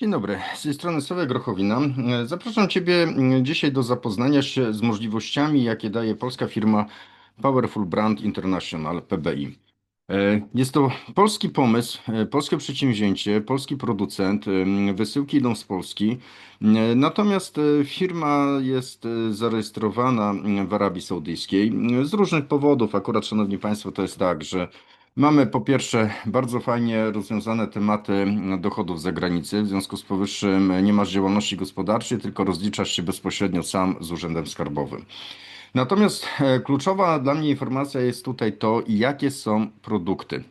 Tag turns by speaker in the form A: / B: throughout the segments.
A: Dzień dobry, z tej strony Sławek Grochowina. E, Zapraszam Ciebie mm, dzisiaj do zapoznania się z możliwościami, jakie daje polska firma Powerful Brand International, PBI. E, Jest to polski pomysł, e, polskie przedsięwzięcie, polski producent, em, wysyłki idą z Polski. E, Natomiast e, firma jest e, zarejestrowana w Arabii Saudyjskiej e, z różnych powodów. Akurat, Szanowni Państwo, to jest tak, że Mamy po pierwsze bardzo fajnie rozwiązane tematy dochodów zagranicy. W związku z powyższym nie masz działalności gospodarczej, tylko rozliczasz się bezpośrednio sam z Urzędem Skarbowym. Natomiast e, kluczowa dla mnie informacja jest tutaj to, jakie są produkty.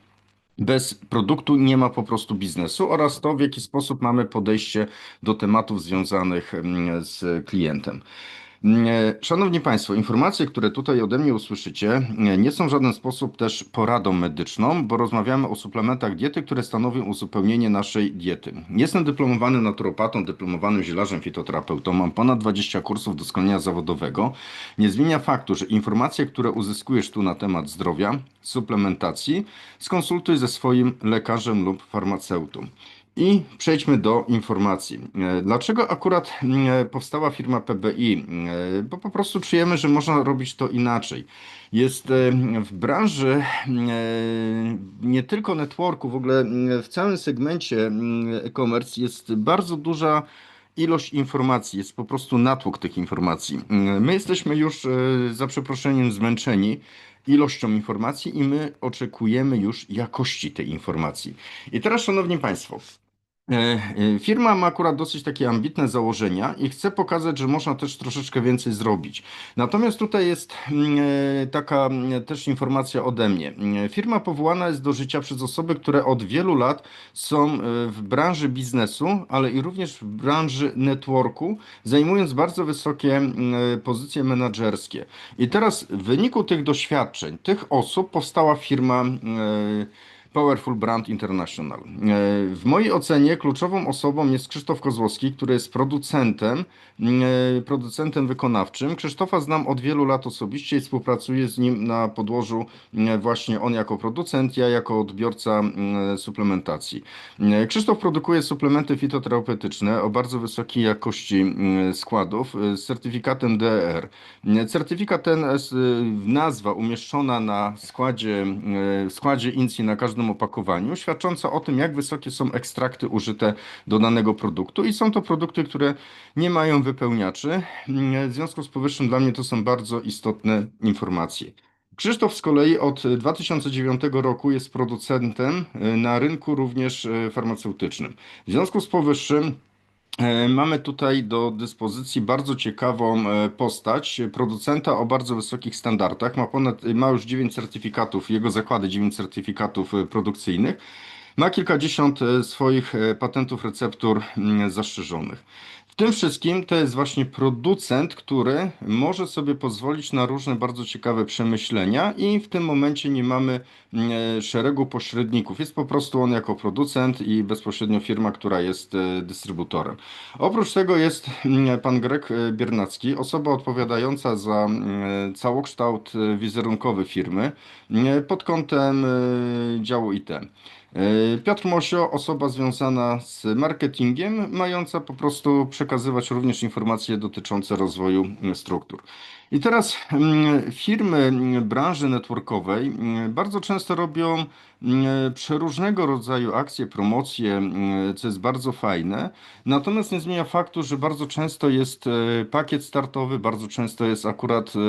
A: Bez produktu nie ma po prostu biznesu oraz to, w jaki sposób mamy podejście do tematów związanych mm, z klientem. Nie, Szanowni Państwo, informacje, które tutaj ode mnie usłyszycie, nie nie są w żaden sposób też poradą medyczną, bo rozmawiamy o suplementach diety, które stanowią uzupełnienie naszej diety. Jestem dyplomowanym naturopatą, dyplomowanym zielarzem fitoterapeutą, mam ponad 20 kursów doskonalenia zawodowego. Nie zmienia faktu, że informacje, które uzyskujesz tu na temat zdrowia, suplementacji, skonsultuj ze swoim lekarzem lub farmaceutą. I przejdźmy do informacji. E, Dlaczego akurat mm, powstała firma PBI? E, Bo po prostu czujemy, że można robić to inaczej. Jest e, w branży nie tylko networku, w ogóle w całym segmencie mm, e-commerce jest bardzo duża ilość informacji, jest po prostu natłok tych informacji. My jesteśmy już za przeproszeniem zmęczeni ilością informacji i my oczekujemy już jakości tej informacji. I teraz, Szanowni Państwo, E, e, Firma ma akurat dosyć takie ambitne założenia i chce pokazać, że można też troszeczkę więcej zrobić. Natomiast tutaj jest mm, e, taka mm, też informacja ode mnie. Mm, Firma powołana jest do życia przez osoby, które od wielu lat są w branży biznesu, ale i również w branży networku, zajmując bardzo wysokie pozycje menedżerskie. I teraz w wyniku tych doświadczeń, tych osób powstała firma Powerful Brand International. E, W mojej ocenie kluczową osobą jest Krzysztof Kozłowski, który jest producentem, e, producentem wykonawczym. Krzysztofa znam od wielu lat osobiście i współpracuję z nim na podłożu e, właśnie on jako producent, ja jako odbiorca suplementacji. Krzysztof produkuje suplementy fitoterapeutyczne o bardzo wysokiej jakości składów z certyfikatem DER. E, Certyfikat ten, nazwa umieszczona na składzie, składzie INCI na każdym opakowaniu, świadcząca o tym, jak wysokie są ekstrakty użyte do danego produktu i są to produkty, które nie mają wypełniaczy. W związku z powyższym dla mnie to są bardzo istotne informacje. Krzysztof z kolei od 2009 roku jest producentem na rynku również farmaceutycznym. W związku z powyższym Mamy tutaj do dyspozycji bardzo ciekawą e, postać producenta o bardzo wysokich standardach. Ma ponad, ma już 9 certyfikatów, jego zakłady 9 certyfikatów e, produkcyjnych. Ma kilkadziesiąt e, swoich e, patentów receptur mm, zastrzeżonych. W tym wszystkim to jest właśnie producent, który może sobie pozwolić na różne bardzo ciekawe przemyślenia i w tym momencie nie mamy mm, e, szeregu pośredników. Jest po prostu on jako producent i bezpośrednio firma, która jest e, dystrybutorem. Oprócz tego jest mm, pan Greg e, Biernacki, osoba odpowiadająca za mm, całokształt wizerunkowy firmy pod kątem działu IT. E, Piotr Mosio, osoba związana z marketingiem, mająca po prostu przekazywać również informacje dotyczące rozwoju struktur. I teraz mm, firmy mm, branży networkowej mm, bardzo często robią przeróżnego rodzaju akcje, promocje, co jest bardzo fajne. Natomiast nie zmienia faktu, że bardzo często jest e, pakiet startowy, bardzo często jest akurat e,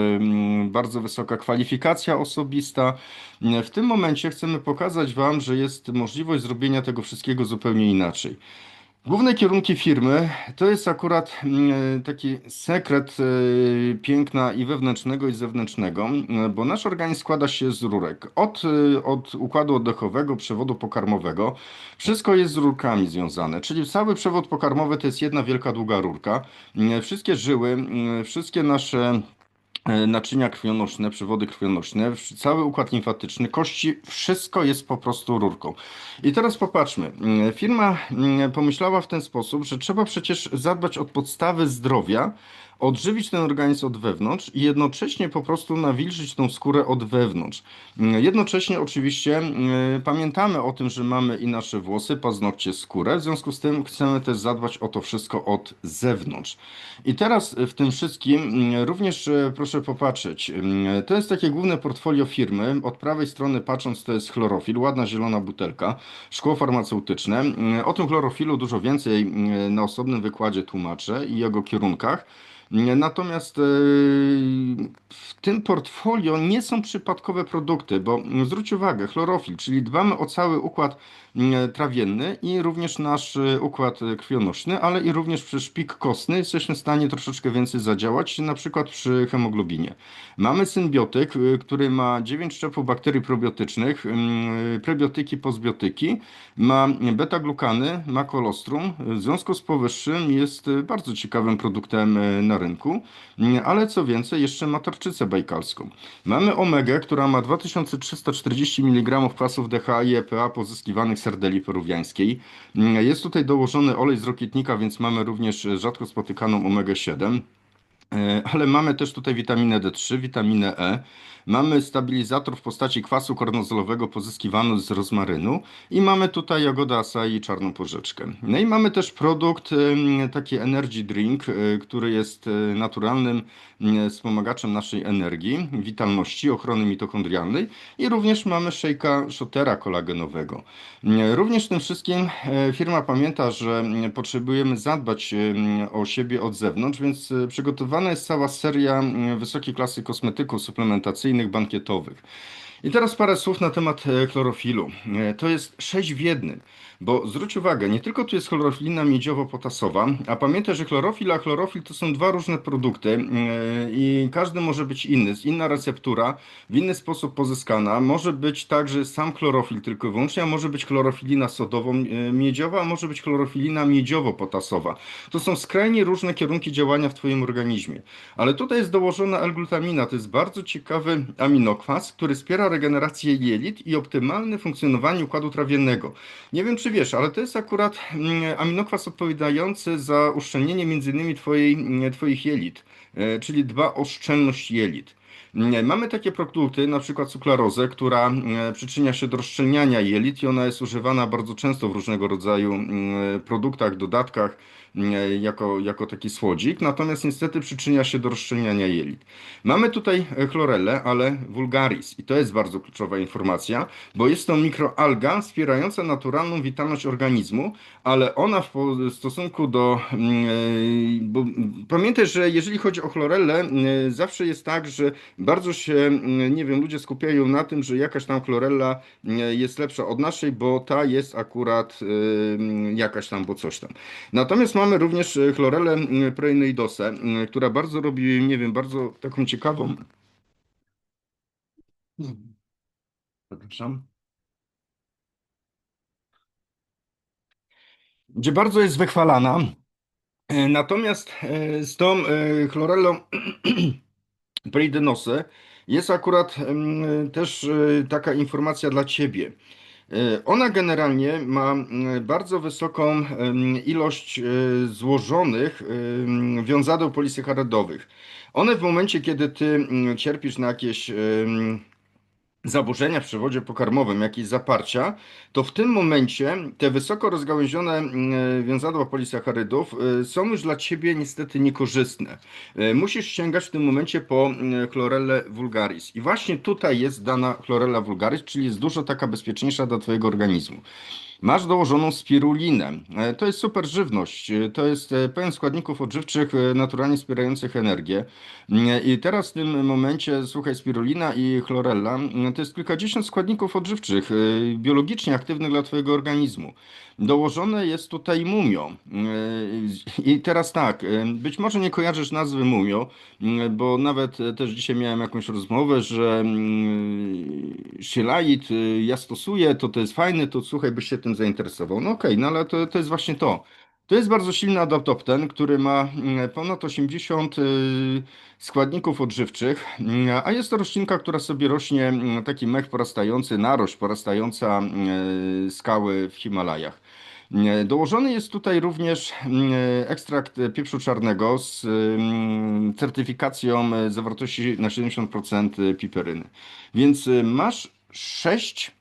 A: bardzo wysoka kwalifikacja osobista. W tym momencie chcemy pokazać Wam, że jest możliwość zrobienia tego wszystkiego zupełnie inaczej. Główne kierunki firmy to jest akurat mm, taki sekret e, piękna i wewnętrznego, i zewnętrznego, e, bo nasz organizm składa się z rurek. Od, e, od układu oddechowego, przewodu pokarmowego, wszystko jest z rurkami związane, czyli cały przewód pokarmowy to jest jedna wielka, długa rurka. Wszystkie żyły, wszystkie nasze e, naczynia krwionośne, przewody krwionośne, cały układ limfatyczny, kości, wszystko jest po prostu rurką. I teraz popatrzmy. Mm, Firma mm, pomyślała w ten sposób, że trzeba przecież zadbać o podstawy zdrowia, odżywić ten organizm od wewnątrz i jednocześnie po prostu nawilżyć tą skórę od wewnątrz. Jednocześnie oczywiście y, pamiętamy o tym, że mamy i nasze włosy, paznokcie, skórę, w związku z tym chcemy też zadbać o to wszystko od zewnątrz. I teraz w tym wszystkim y, również y, proszę popatrzeć, to jest takie główne portfolio firmy, od prawej strony patrząc to jest chlorofil, ładna zielona butelka, szkło farmaceutyczne. O tym chlorofilu dużo więcej na osobnym wykładzie tłumaczę i jego kierunkach. Natomiast e, w tym portfolio nie są przypadkowe produkty, bo zwróć uwagę, chlorofil, czyli dbamy o cały układ trawienny i również nasz e, układ krwionośny, ale i również przy szpik kostny jesteśmy w stanie troszeczkę więcej zadziałać, na przykład przy hemoglobinie. Mamy symbiotyk, e, który ma 9 szczepów bakterii probiotycznych, prebiotyki, postbiotyki, ma beta-glukany, ma kolostrum. W związku z powyższym jest bardzo ciekawym produktem na rynku, ale co więcej, jeszcze ma tarczycę bajkalską. Mamy omegę, która ma 2340 mg kwasów DHA i EPA pozyskiwanych z sardeli peruwiańskiej. Jest tutaj dołożony olej z rokietnika, więc mamy również rzadko spotykaną omegę 7. E, ale mamy też tutaj witaminę D3, witaminę E. Mamy stabilizator w postaci kwasu kornozolowego pozyskiwany z rozmarynu i mamy tutaj jagodę acai i czarną porzeczkę. No i mamy też produkt, taki energy drink, e, który jest e, naturalnym wspomagaczem naszej energii, witalności, ochrony mitochondrialnej i również mamy szejka shotera kolagenowego. Również tym wszystkim firma pamięta, że potrzebujemy zadbać o siebie od zewnątrz, więc przygotowana Wydawana jest cała seria wysokiej klasy kosmetyków suplementacyjnych, bankietowych. I teraz parę słów na temat e, chlorofilu. E, to jest 6 w jednym. Bo zwróć uwagę, nie tylko tu jest chlorofilina miedziowo-potasowa, a pamiętaj, że chlorofil a chlorofil to są dwa różne produkty yy, i każdy może być inny, inna receptura, w inny sposób pozyskana. Może być tak, że sam chlorofil tylko i wyłącznie, a może być chlorofilina sodowo-miedziowa, a może być chlorofilina miedziowo-potasowa. To są skrajnie różne kierunki działania w Twoim organizmie. Ale tutaj jest dołożona L-glutamina, to jest bardzo ciekawy aminokwas, który wspiera regenerację jelit i optymalne funkcjonowanie układu trawiennego. Nie wiem, czy wiesz, ale to jest akurat mm, aminokwas odpowiadający za uszczelnienie m.in. Twojej, mm, Twoich jelit, e, czyli dba o szczelność jelit. Mamy takie produkty, na przykład cuklarozę, która przyczynia się do rozszczelniania jelit i ona jest używana bardzo często w różnego rodzaju produktach, dodatkach, E, jako, jako taki słodzik, natomiast niestety przyczynia się do rozszczelniania jelit. Mamy tutaj e, chlorellę, ale vulgaris i to jest bardzo kluczowa informacja, bo jest to mikroalga wspierająca naturalną witalność organizmu, ale ona w stosunku do... E, bo pamiętaj, że jeżeli chodzi o chlorellę, zawsze jest tak, że bardzo się, mm, nie wiem, ludzie skupiają na tym, że jakaś tam chlorella jest lepsza od naszej, bo ta jest akurat jakaś tam, bo coś tam. Natomiast mamy również e, chlorelę preinoidosę, która bardzo robi, nie wiem, bardzo taką ciekawą. Przepraszam. Gdzie bardzo jest wychwalana. E, natomiast e, z tą chlorelą preidenosy jest akurat też taka informacja dla Ciebie. E, ona generalnie ma bardzo wysoką ilość e, złożonych wiązadeł polisacharydowych. One w momencie, kiedy ty cierpisz na jakieś zaburzenia w przewodzie pokarmowym, jakieś zaparcia, to w tym momencie te wysoko rozgałęzione mm, wiązadła polisacharydów y, są już dla ciebie niestety niekorzystne. Y, musisz sięgać w tym momencie po mm, chlorellę vulgaris. I właśnie tutaj jest dana chlorella vulgaris, czyli jest dużo taka bezpieczniejsza dla twojego organizmu. Masz dołożoną spirulinę. E, to jest super żywność. E, to jest e, pełen składników odżywczych naturalnie wspierających energię. I teraz w tym momencie, słuchaj, spirulina i chlorella to jest kilkadziesiąt składników odżywczych biologicznie aktywnych dla Twojego organizmu. Dołożone jest tutaj mumio. I teraz tak, być może nie kojarzysz nazwy mumio, bo nawet też dzisiaj miałem jakąś rozmowę, że szylait ja stosuję, to to jest fajne, to słuchaj, byś się tym zainteresował. No okej, okay, no ale to, to jest właśnie to. To jest bardzo silny adaptopten, który ma ponad 80 składników odżywczych, a jest to roślinka, która sobie rośnie, taki mech porastający, narośl porastająca skały w Himalajach. Dołożony jest tutaj również mm, ekstrakt pieprzu czarnego z mm, certyfikacją zawartości na 70% piperyny. Więc e, masz sześć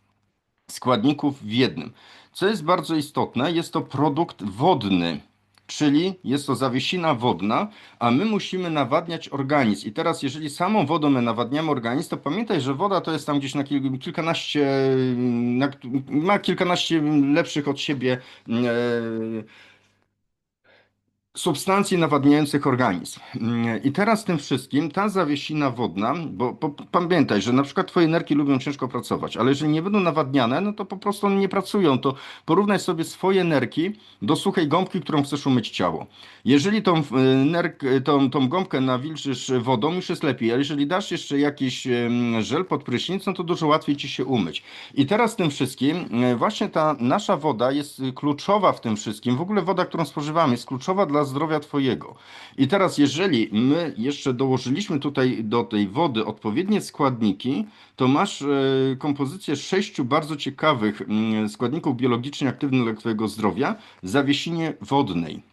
A: składników w jednym. Co jest bardzo istotne, jest to produkt wodny, czyli jest to zawiesina wodna, a my musimy nawadniać organizm. I teraz, jeżeli samą wodą my nawadniamy organizm, to pamiętaj, że woda to jest tam gdzieś na kil- kilkanaście, na, ma kilkanaście lepszych od siebie e, substancji nawadniających organizm. I teraz tym wszystkim ta zawiesina wodna, bo, bo pamiętaj, że na przykład twoje nerki lubią ciężko pracować, ale jeżeli nie będą nawadniane, no to po prostu one nie pracują. To porównaj sobie swoje nerki do suchej gąbki, którą chcesz umyć ciało. Jeżeli tą, y, nerk, tą, tą gąbkę nawilżysz wodą, już jest lepiej, ale jeżeli dasz jeszcze jakiś em, żel pod prysznic, no to dużo łatwiej ci się umyć. I teraz tym wszystkim właśnie ta nasza woda jest kluczowa w tym wszystkim. W ogóle woda, którą spożywamy, jest kluczowa dla zdrowia twojego. I teraz, jeżeli my jeszcze dołożyliśmy tutaj do tej wody odpowiednie składniki, to masz e, kompozycję sześciu bardzo ciekawych mm, składników biologicznie aktywnych dla twojego zdrowia zawiesinie wodnej.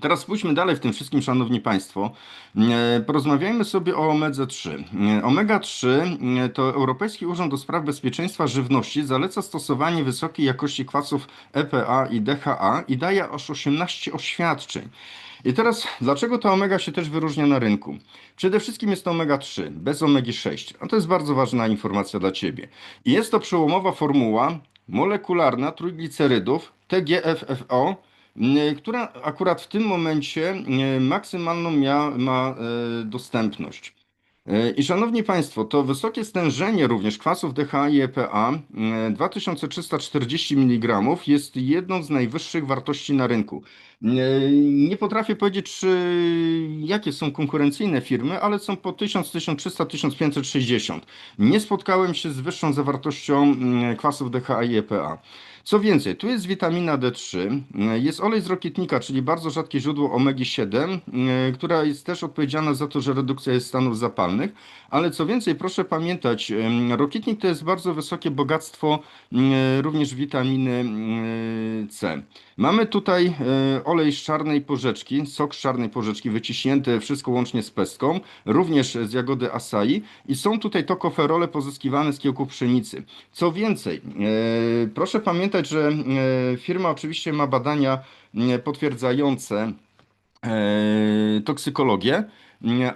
A: Teraz spójrzmy dalej w tym wszystkim, Szanowni Państwo. E, Porozmawiajmy sobie o omedze 3. Omega 3 e, to Europejski Urząd do Spraw Bezpieczeństwa Żywności zaleca stosowanie wysokiej jakości kwasów EPA i DHA i daje aż 18 oświadczeń. I teraz, dlaczego ta omega się też wyróżnia na rynku? Przede wszystkim jest to omega 3, bez omegi 6. A to jest bardzo ważna informacja dla Ciebie. I jest to przełomowa formuła molekularna trójglicerydów TGFFO, która akurat w tym momencie y, maksymalną mia, ma y, dostępność. I szanowni Państwo, to wysokie stężenie również kwasów DHA i EPA e, 2340 mg jest jedną z najwyższych wartości na rynku. Nie potrafię powiedzieć, czy, jakie są konkurencyjne firmy, ale są po 1000, 1300, 1560. Nie spotkałem się z wyższą zawartością kwasów DHA i EPA. Co więcej, tu jest witamina D3, jest olej z rokietnika, czyli bardzo rzadkie źródło omegi-7, e, która jest też odpowiedzialna za to, że redukcja jest stanów zapalnych, ale co więcej, proszę pamiętać, rokietnik to jest bardzo wysokie bogactwo e, również witaminy e, C. Mamy tutaj olej z czarnej porzeczki, sok z czarnej porzeczki wyciśnięty, wszystko łącznie z pestką, również z jagody acai i są tutaj tokoferole pozyskiwane z kiełków pszenicy. Co więcej, proszę pamiętać, że e, firma oczywiście ma badania e, potwierdzające e, toksykologię,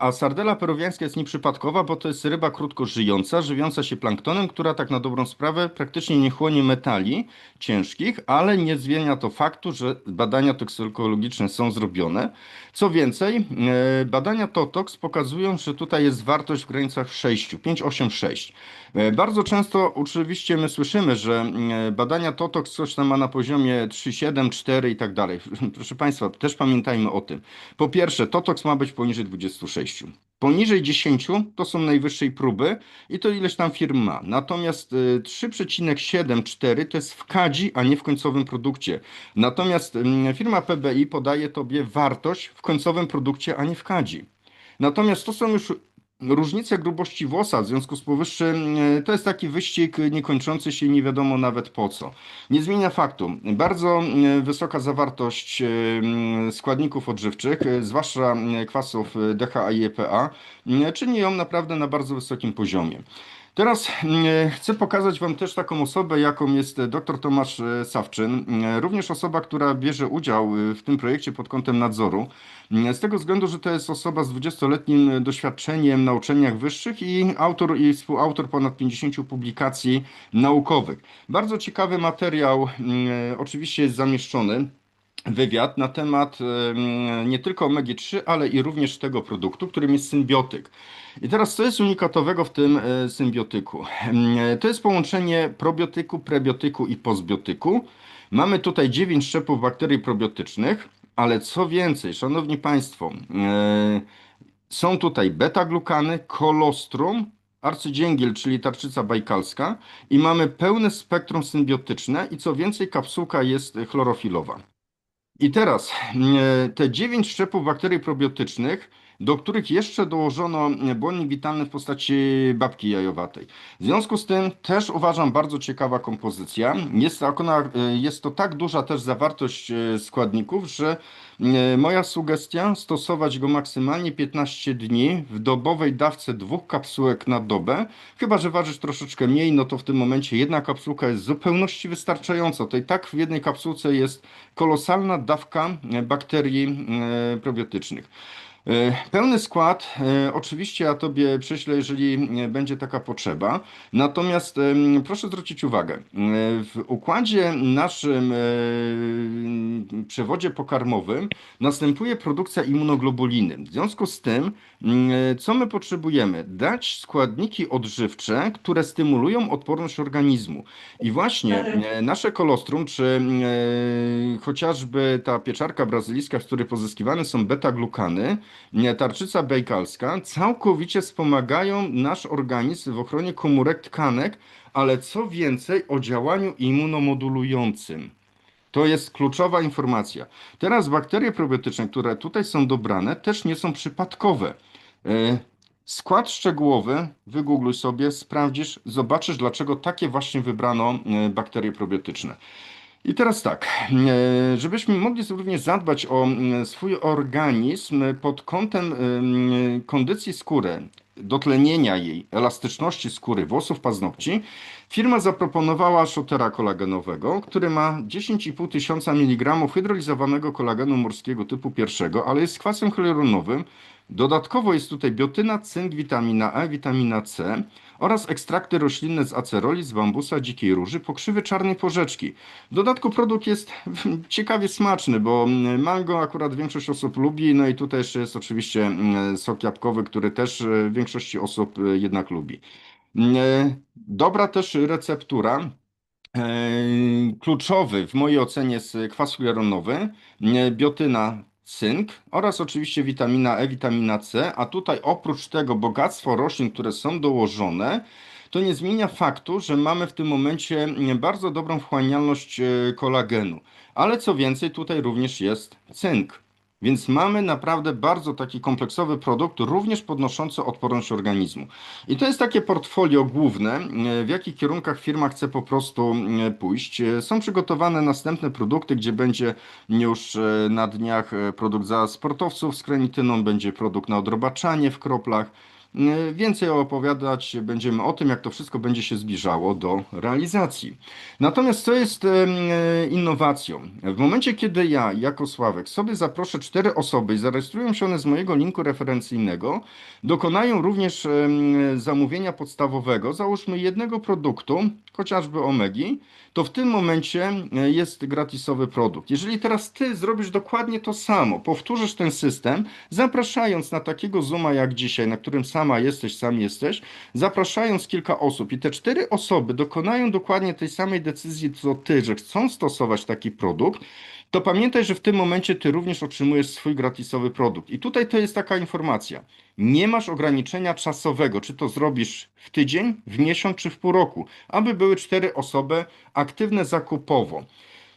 A: a sardela peruwiańska jest nieprzypadkowa, bo to jest ryba krótko żyjąca, żywiąca się planktonem, która tak na dobrą sprawę praktycznie nie chłonie metali ciężkich, ale nie zmienia to faktu, że badania toksykologiczne są zrobione. Co więcej, e, badania Totox pokazują, że tutaj jest wartość w granicach 6, 5, 8, 6. E, Bardzo często oczywiście my słyszymy, że e, badania Totox coś tam ma na poziomie 3, 7, 4 i tak dalej. Proszę Państwa, też pamiętajmy o tym. Po pierwsze, Totox ma być poniżej 26. Poniżej 10 to są najwyższej próby i to ileś tam firm ma. Natomiast y, 3,74 to jest w kadzi, a nie w końcowym produkcie. Natomiast mm, firma PBI podaje Tobie wartość w końcowym produkcie, a nie w kadzi. Natomiast to są już różnice grubości włosa, w związku z powyższym e, to jest taki wyścig niekończący się nie wiadomo nawet po co. Nie zmienia faktu. Bardzo e, wysoka zawartość e, składników odżywczych, zwłaszcza kwasów DHA i EPA, czyni ją naprawdę na bardzo wysokim poziomie. Teraz mm, chcę pokazać Wam też taką osobę, jaką jest dr Tomasz e, Sawczyn, Mm, również osoba, która bierze udział e, w tym projekcie pod kątem nadzoru, Mm, z tego względu, że to jest osoba z 20-letnim doświadczeniem na uczelniach wyższych i autor i współautor ponad 50 publikacji naukowych. Bardzo ciekawy materiał oczywiście jest zamieszczony wywiad na temat em, nie tylko omegi-3, ale i również tego produktu, którym jest symbiotyk. I teraz, co jest unikatowego w tym e, symbiotyku? To jest połączenie probiotyku, prebiotyku i postbiotyku. Mamy tutaj 9 szczepów bakterii probiotycznych, ale co więcej, szanowni państwo, e, są tutaj beta-glukany, kolostrum, arcydzięgiel, czyli tarczyca bajkalska i mamy pełne spektrum symbiotyczne i co więcej, kapsułka jest chlorofilowa. I teraz e, te 9 szczepów bakterii probiotycznych do których jeszcze dołożono błonnik witalny w postaci babki jajowatej. W związku z tym też uważam bardzo ciekawa kompozycja. Jest, ona, jest to tak duża też zawartość e, składników, że e, moja sugestia stosować go maksymalnie 15 dni w dobowej dawce dwóch kapsułek na dobę. Chyba, że ważysz troszeczkę mniej, no to w tym momencie jedna kapsułka jest w zupełności wystarczająca. To i tak w jednej kapsułce jest kolosalna dawka e, bakterii probiotycznych. E, pełny skład, e, oczywiście ja Tobie prześlę, jeżeli e, będzie taka potrzeba. Natomiast proszę zwrócić uwagę, w układzie naszym przewodzie pokarmowym następuje produkcja immunoglobuliny. W związku z tym, co my potrzebujemy? Dać składniki odżywcze, które stymulują odporność organizmu. I właśnie nasze kolostrum, czy chociażby ta pieczarka brazylijska, z której pozyskiwane są beta-glukany, tarczyca bejkalska całkowicie wspomagają nasz organizm w ochronie komórek tkanek, ale co więcej o działaniu immunomodulującym. To jest kluczowa informacja. Teraz bakterie probiotyczne, które tutaj są dobrane, też nie są przypadkowe. E, skład szczegółowy, wygoogluj sobie, sprawdzisz, zobaczysz, dlaczego takie właśnie wybrano e, bakterie probiotyczne. I teraz tak, e, żebyśmy mogli również zadbać o swój organizm pod kątem mm, kondycji skóry, dotlenienia jej, elastyczności skóry, włosów, paznokci, firma zaproponowała shotera kolagenowego, który ma 10,5 tysiąca mg hydrolizowanego kolagenu morskiego typu pierwszego, ale jest kwasem hyaluronowym. Dodatkowo jest tutaj biotyna, cynk, witamina E, witamina C oraz ekstrakty roślinne z aceroli, z bambusa, dzikiej róży, pokrzywy czarnej porzeczki. W dodatku produkt jest ciekawie smaczny, bo mango akurat większość osób lubi, no i tutaj jeszcze jest oczywiście mm, sok jabłkowy, który też e, większości osób e, jednak lubi. Mm, e, dobra też receptura. Kluczowy w mojej ocenie jest kwas hialuronowy, biotyna cynk oraz oczywiście witamina E, witamina C, a tutaj oprócz tego bogactwo roślin, które są dołożone, to nie zmienia faktu, że mamy w tym momencie bardzo dobrą wchłanialność e, kolagenu. Ale co więcej, tutaj również jest cynk. Więc mamy naprawdę bardzo taki kompleksowy produkt, również podnoszący odporność organizmu. I to jest takie portfolio główne, e, w jakich kierunkach firma chce po prostu e, pójść. E, są przygotowane następne produkty, gdzie będzie już na dniach produkt za sportowców z krenityną, będzie produkt na odrobaczanie w kroplach. E, więcej opowiadać będziemy o tym, jak to wszystko będzie się zbliżało do realizacji. Natomiast co jest e, innowacją? W momencie, kiedy ja, jako Sławek, sobie zaproszę cztery osoby i zarejestrują się one z mojego linku referencyjnego, dokonają również zamówienia podstawowego, załóżmy jednego produktu, chociażby omegi, to w tym momencie jest gratisowy produkt. Jeżeli teraz ty zrobisz dokładnie to samo, powtórzysz ten system, zapraszając na takiego Zooma jak dzisiaj, na którym sama jesteś, sam jesteś, zapraszając kilka osób i te cztery osoby dokonają dokładnie tej samej decyzji co ty, że chcą stosować taki produkt, to pamiętaj, że w tym momencie ty również otrzymujesz swój gratisowy produkt. I tutaj to jest taka informacja. Nie masz ograniczenia czasowego, czy to zrobisz w tydzień, w miesiąc, czy w pół roku, aby były cztery osoby aktywne zakupowo.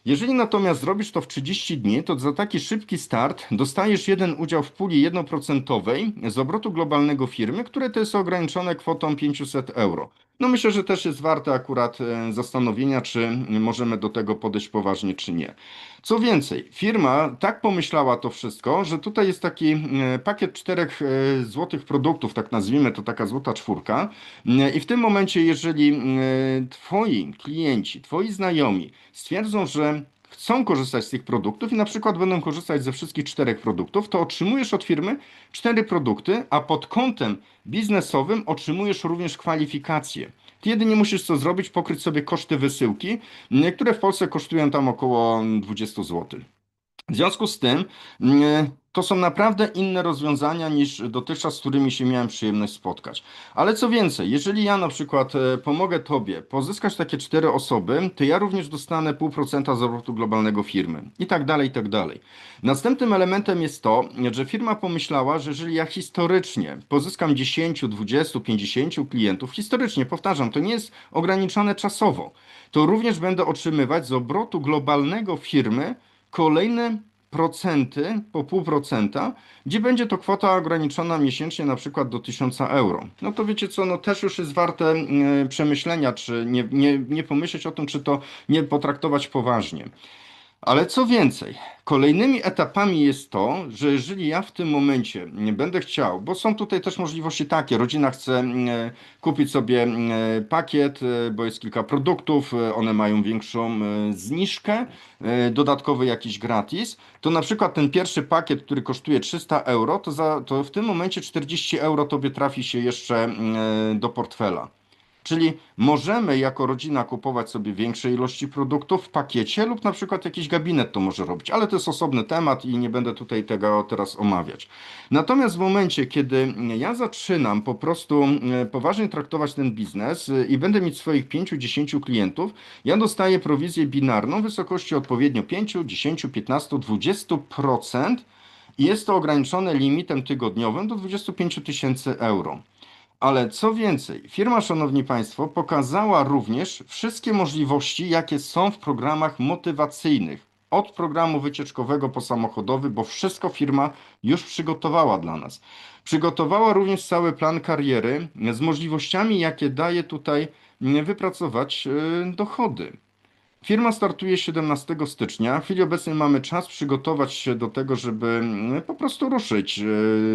A: Jeżeli natomiast zrobisz to w 30 dni, to za taki szybki start dostajesz jeden udział w puli 1% z obrotu globalnego firmy, które to jest ograniczone kwotą 500 euro. No myślę, że też jest warte akurat e, zastanowienia, czy możemy do tego podejść poważnie, czy nie. Co więcej, firma tak pomyślała to wszystko, że tutaj jest taki e, pakiet czterech e, złotych produktów, tak nazwijmy to taka złota czwórka. I w tym momencie, jeżeli twoi klienci, twoi znajomi stwierdzą, że chcą korzystać z tych produktów i na przykład będą korzystać ze wszystkich czterech produktów, to otrzymujesz od firmy cztery produkty, a pod kątem biznesowym otrzymujesz również kwalifikacje. Ty jedynie musisz co zrobić, pokryć sobie koszty wysyłki, które w Polsce kosztują tam około 20 zł. W związku z tym to są naprawdę inne rozwiązania niż dotychczas, z którymi się miałem przyjemność spotkać. Ale co więcej, jeżeli ja na przykład e, pomogę Tobie pozyskać takie cztery osoby, to ja również dostanę pół procenta z obrotu globalnego firmy i tak dalej, i tak dalej. Następnym elementem jest to, że firma pomyślała, że jeżeli ja historycznie pozyskam 10, 20, 50 klientów, historycznie, powtarzam, to nie jest ograniczone czasowo, to również będę otrzymywać z obrotu globalnego firmy kolejne procenty po pół procenta, gdzie będzie to kwota ograniczona miesięcznie na przykład do 1000 euro. No to wiecie co, no też już jest warte mm, przemyślenia, czy nie, nie, nie pomyśleć o tym, czy to nie potraktować poważnie. Ale co więcej, kolejnymi etapami jest to, że jeżeli ja w tym momencie będę chciał, bo są tutaj też możliwości takie, rodzina chce mm, e, kupić sobie mm, e, pakiet, e, bo jest kilka produktów, one mają większą zniżkę, dodatkowy jakiś gratis, to na przykład ten pierwszy pakiet, który kosztuje 300 euro, to, za, to w tym momencie 40 euro tobie trafi się jeszcze mm, do portfela. Czyli możemy jako rodzina kupować sobie większe ilości produktów w pakiecie lub na przykład jakiś gabinet to może robić, ale to jest osobny temat i nie będę tutaj tego teraz omawiać. Natomiast w momencie, kiedy ja zaczynam po prostu e, poważnie traktować ten biznes e, i będę mieć swoich 5-10 klientów, ja dostaję prowizję binarną w wysokości odpowiednio 5, 10, 15, 20% i jest to ograniczone limitem tygodniowym do 25 tysięcy euro. Ale co więcej, firma, szanowni państwo, pokazała również wszystkie możliwości, jakie są w programach motywacyjnych. Od programu wycieczkowego po samochodowy, bo wszystko firma już przygotowała dla nas. Przygotowała również cały plan kariery z możliwościami, jakie daje tutaj wypracować y, dochody. Firma startuje 17 stycznia. W chwili obecnej mamy czas przygotować się do tego, żeby mm, po prostu ruszyć e,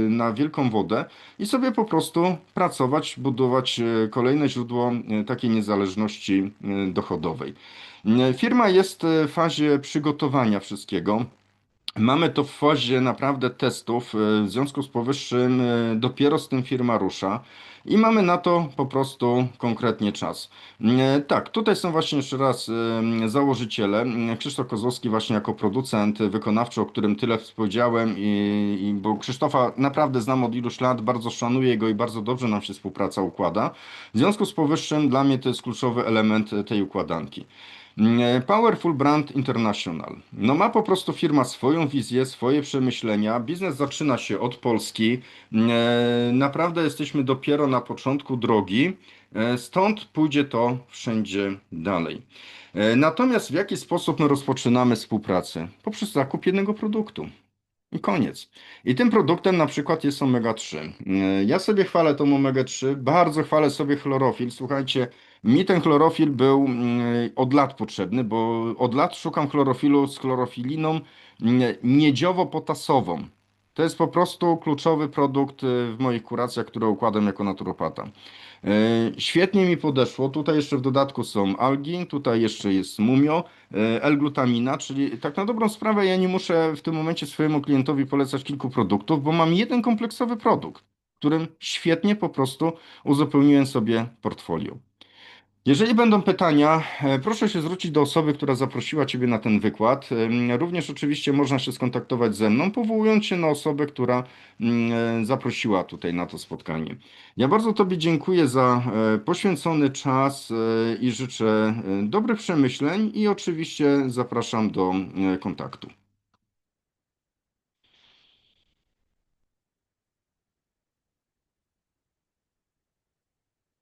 A: na wielką wodę i sobie po prostu pracować, budować e, kolejne źródło e, takiej niezależności dochodowej. Firma jest w fazie przygotowania wszystkiego. Mamy to w fazie naprawdę testów. W związku z powyższym dopiero z tym firma rusza i mamy na to po prostu konkretnie czas. E, Tak, tutaj są właśnie jeszcze raz e, założyciele. E, Krzysztof Kozłowski właśnie jako producent wykonawczy, o którym tyle powiedziałem, i, i bo Krzysztofa naprawdę znam od iluś lat, bardzo szanuję go i bardzo dobrze nam się współpraca układa. W związku z powyższym dla mnie to jest kluczowy element tej układanki. Powerful Brand International. No ma po prostu firma swoją wizję, swoje przemyślenia. Biznes zaczyna się od Polski. Naprawdę jesteśmy dopiero na początku drogi. E, Stąd pójdzie to wszędzie dalej. E, Natomiast w jaki sposób my rozpoczynamy współpracę? Poprzez zakup jednego produktu. I koniec. I tym produktem na przykład jest omega 3. Ja sobie chwalę tą omega 3, bardzo chwalę sobie chlorofil. Słuchajcie, mi ten chlorofil był mm, od lat potrzebny, bo od lat szukam chlorofilu z chlorofiliną mm, miedziowo-potasową. To jest po prostu kluczowy produkt y, w moich kuracjach, które układam jako naturopata. Y, Świetnie mi podeszło. Tutaj jeszcze w dodatku są algi, tutaj jeszcze jest mumio, y, L-glutamina, czyli tak na dobrą sprawę ja nie muszę w tym momencie swojemu klientowi polecać kilku produktów, bo mam jeden kompleksowy produkt, którym świetnie po prostu uzupełniłem sobie portfolio. Jeżeli będą pytania, e, proszę się zwrócić do osoby, która zaprosiła Ciebie na ten wykład. Również oczywiście można się skontaktować ze mną, powołując się na osobę, która mm, e, zaprosiła tutaj na to spotkanie. Ja bardzo Tobie dziękuję za e, poświęcony czas i życzę dobrych przemyśleń i oczywiście zapraszam do kontaktu.